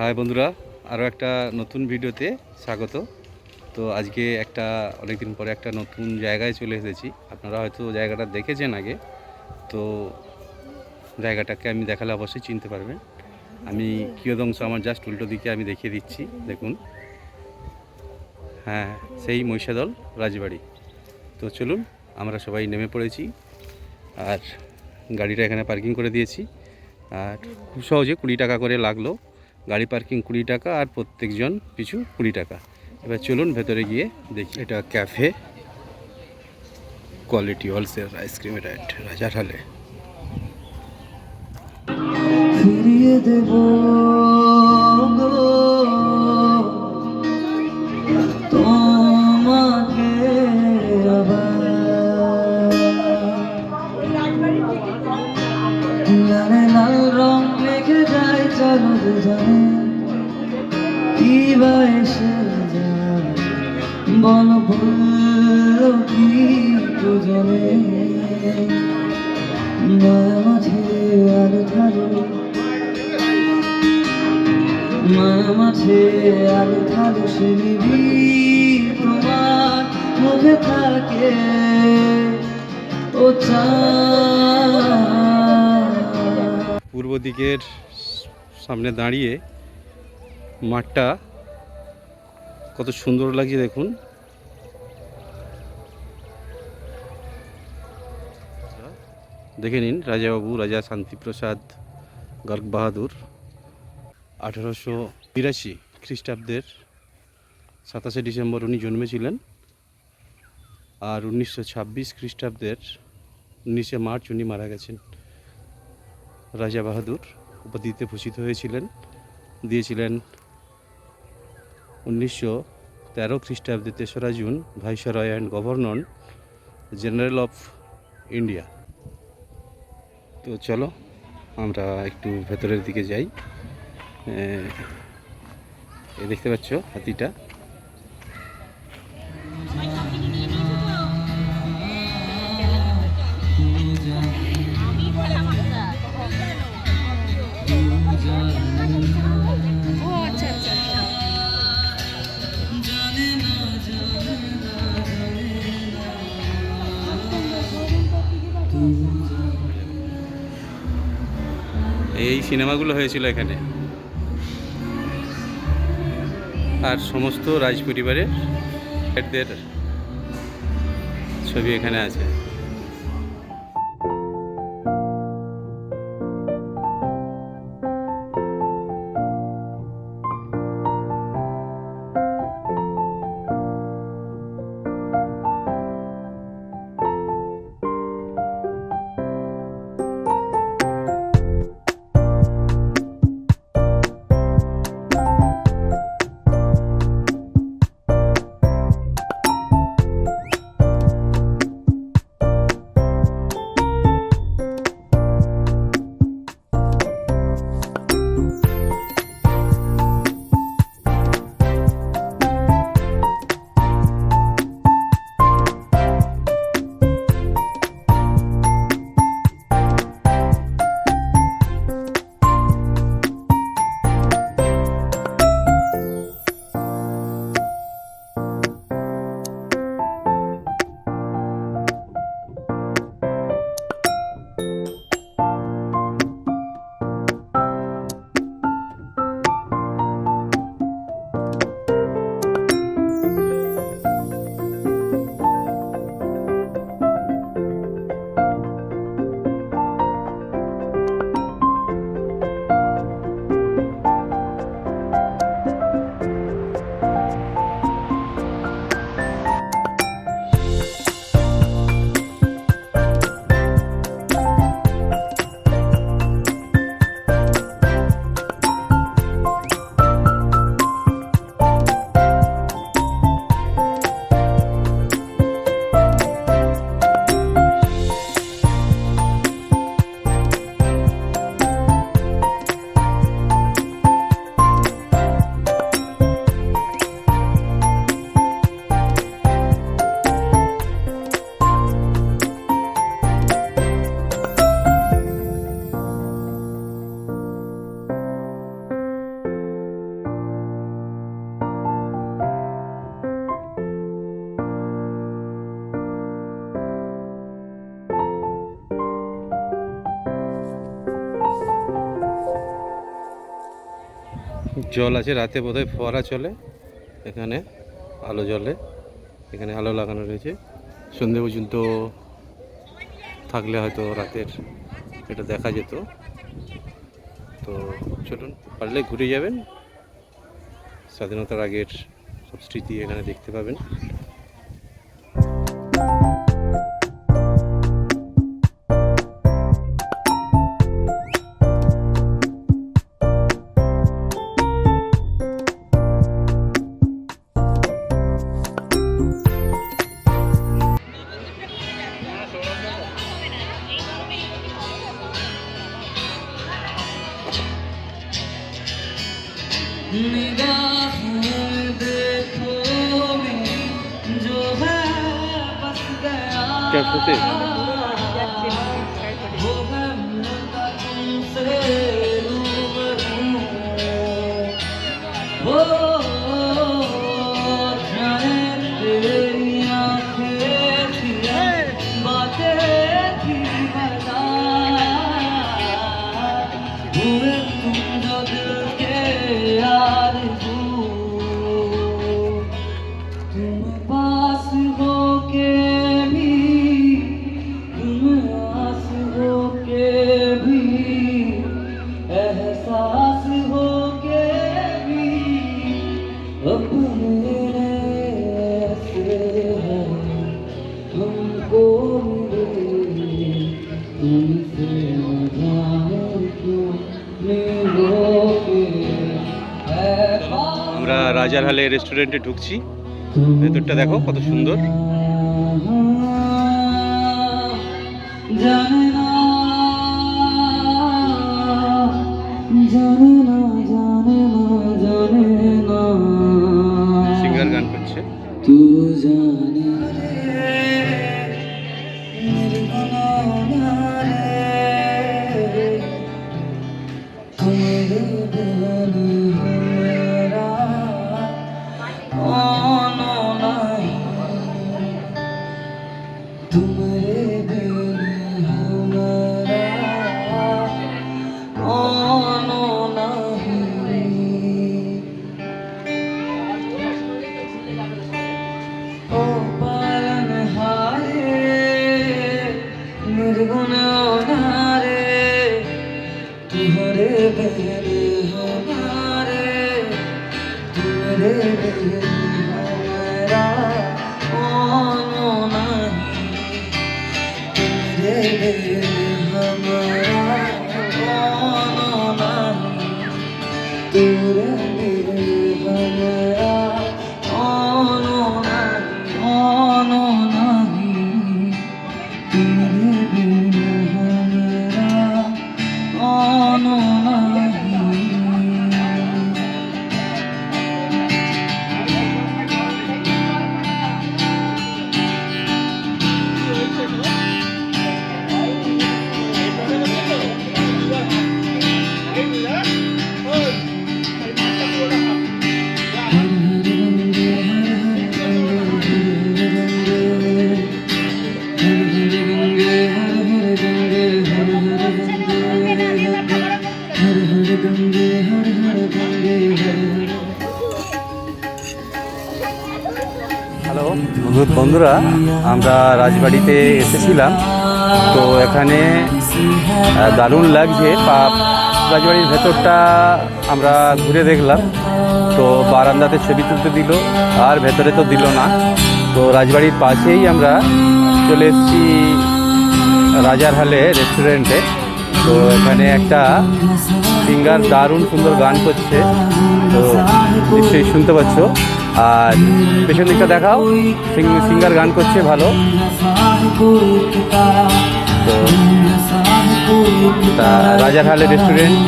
High বন্ধুরা আরও একটা নতুন ভিডিওতে স্বাগত। তো আজকে একটা, অনেকদিন পরে একটা নতুন জায়গায় চলে এসেছি। আপনারা হয়তো জায়গাটা দেখেছেন আগে। তো জায়গাটাকে আমি দেখালে অবশ্যই চিনতে পারবেন। আমি কিয়দংশ, আমার জাস্ট উল্টো দিকে আমি দেখিয়ে দিচ্ছি, দেখুন। হ্যাঁ সেই মহিষাদল, রাজবাড়ি। তো চলুন, আমরা সবাই নেমে পড়েছি। আর গাড়িটা এখানে পার্কিং করে দিয়েছি। আর খুব সহজে কুড়ি টাকা করে লাগল। গাড়ি পার্কিং কুড়ি টাকা আর প্রত্যেকজন পিছু কুড়ি টাকা। এবার চলুন ভেতরে গিয়ে দেখি। এটা cafe. Quality wholesale ice cream rate রাজারহালে ফিরিয়ে লাল রং মেখে যায় চলো দুজনে কি বা এসে যায় বল বলল কি দুজনে মায়া মাঝে আলো ধারো মায়া থাকে ও চা পূর্ব দিকের সামনে দাঁড়িয়ে মাঠটা কত সুন্দর লাগছে দেখুন। দেখে নিন, রাজাবাবু, রাজা শান্তিপ্রসাদ গর্গ বাহাদুর আঠেরোশো বিরাশি খ্রিস্টাব্দের সাতাশে ডিসেম্বর উনি জন্মেছিলেন আর উনিশশো ছাব্বিশ খ্রিস্টাব্দের উনিশে মার্চ উনি মারা গেছেন। রাজা বাহাদুর উপাধিতে ভূষিত হয়েছিলেন, দিয়েছিলেন উনিশশো তেরো খ্রিস্টাব্দে তেসরা June viceroy and governor general of India. তো চলো আমরা একটু ভেতরের দিকে যাই। এ, দেখতে পাচ্ছ হাতিটা? ও এই সিনেমাগুলো হয়েছিল এখানে। আর সমস্ত রাজ পরিবারের ছবি এখানে আছে। জল আছে, রাতে বোধহয় ফোয়ারা চলে এখানে, আলো জলে। এখানে আলো লাগানো রয়েছে। সন্ধে পর্যন্ত থাকলে হয়তো রাতের এটা দেখা যেত। তো চলুন, পারলে ঘুরে যাবেন। স্বাধীনতার আগের সব স্মৃতি এখানে দেখতে পাবেন। क्या सोते? রেস্টুরেন্টে ঢুকছি। ভেতরটা দেখো কত সুন্দর। तुम्हारे बिन हमारा कौन नहीं ओ पालन हारे निर्गुणारे तुहरे बेरे हमारे तुमरे बेरे বন্ধুরা, আমরা রাজবাড়িতে এসেছিলাম। তো এখানে দারুণ লাগছে। পা রাজবাড়ির ভেতরটা আমরা ঘুরে দেখলাম। তো বারান্দাতে ছবি তুলতে দিল, আর ভেতরে তো দিল না। তো রাজবাড়ির পাশেই আমরা চলে এসেছি রাজারহালে রেস্টুরেন্টে তো এখানে একটা সিঙ্গার দারুণ সুন্দর গান করছে। তো নিশ্চয়ই শুনতে পাচ্ছ। আর পেছন দিকটা দেখাও। সিঙ্গার গান করছে, ভালো। রাজারহালে রেস্টুরেন্ট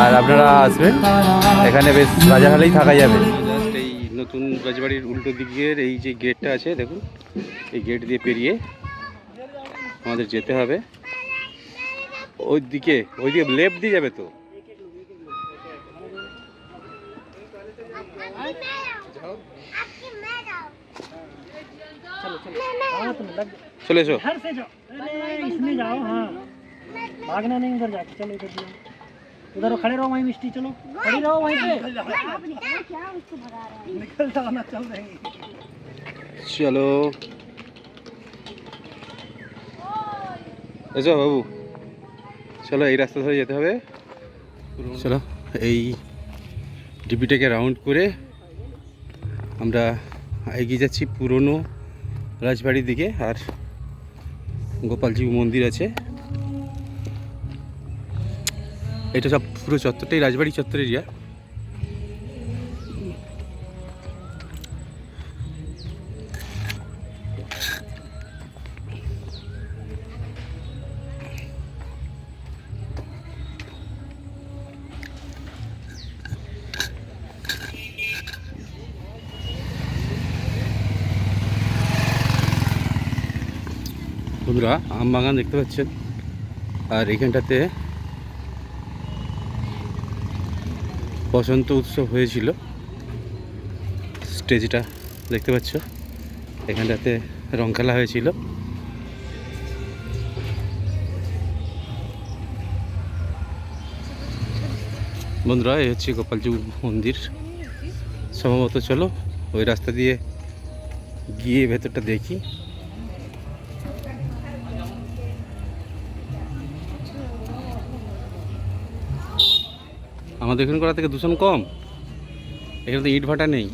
আর আপনারা আসবেন। এখানে বেশ রাজারহালেই থাকা যাবে। এই নতুন রাজবাড়ির উল্টো দিকের এই যে গেটটা আছে, দেখুন। এই গেট দিয়ে পেরিয়ে আমাদের যেতে হবে। ওই দিকে ওই দিকে লেফট দিয়ে যাবে তো? চলে এসো इधर से जाओ अरे इसमें जाओ हाँ भागना नहीं उधर जाके चलो इधर जाओ उधर खड़े रहो वहीं मिस्टी चलो खड़ी रहो वहीं पे निकल जाना चल रही চলো এসো বাবু চলো এই রাস্তা ধরে যেতে হবে চলো এই ডিপিটাকে রাউন্ড করে আমরা এগিয়ে যাচ্ছি পুরনো রাজবাড়ির দিকে আর গোপালজি মন্দির আছে। এটা সব পুরো চত্বরটাই রাজবাড়ি চত্বর এরিয়া বন্ধুরা, আম বাগান দেখতে পাচ্ছেন। আর এখানটাতে বসন্ত উৎসব হয়েছিল। স্টেজটা দেখতে পাচ্ছ। এখানটাতে রং খেলা হয়েছিল। বন্ধুরা, এই হচ্ছে গোপালজি মন্দির। সম্ভবত চলো, ওই রাস্তা দিয়ে গিয়ে ভেতরটা দেখি। আমাদের এখানে করা থেকে দূষণ কম? এখানে তো ইট ভাটা নেই।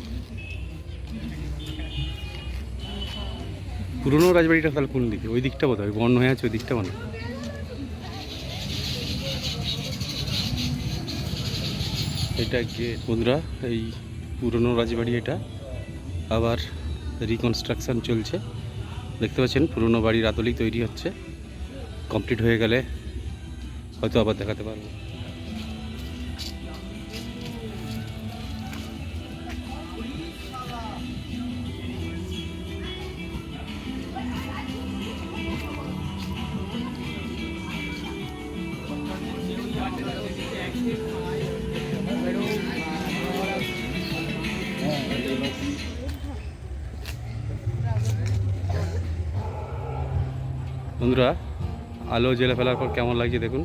পুরনো রাজবাড়িটা তাহলে কোন দিকে? ওই দিকটা বোধ হয় বন্য হয়ে আছে ওই দিকটা মনে এটা গিয়ে বন্ধুরা, এই পুরনো রাজবাড়ি এটা। আবার রিকনস্ট্রাকশন চলছে। দেখতে পাচ্ছেন, পুরনো বাড়ির আদলেই তৈরি হচ্ছে। কমপ্লিট হয়ে গেলে হয়তো আবার দেখাতে পারব। বন্ধুরা আলো জেলে ফেলার পর কেমন লাগছে দেখুন।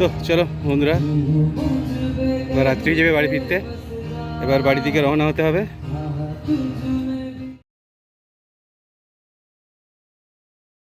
তো চলো বন্ধুরা রাত্রি যাবে বাড়ি ফিরতে। এবার বাড়ি থেকে রওনা হতে হবে।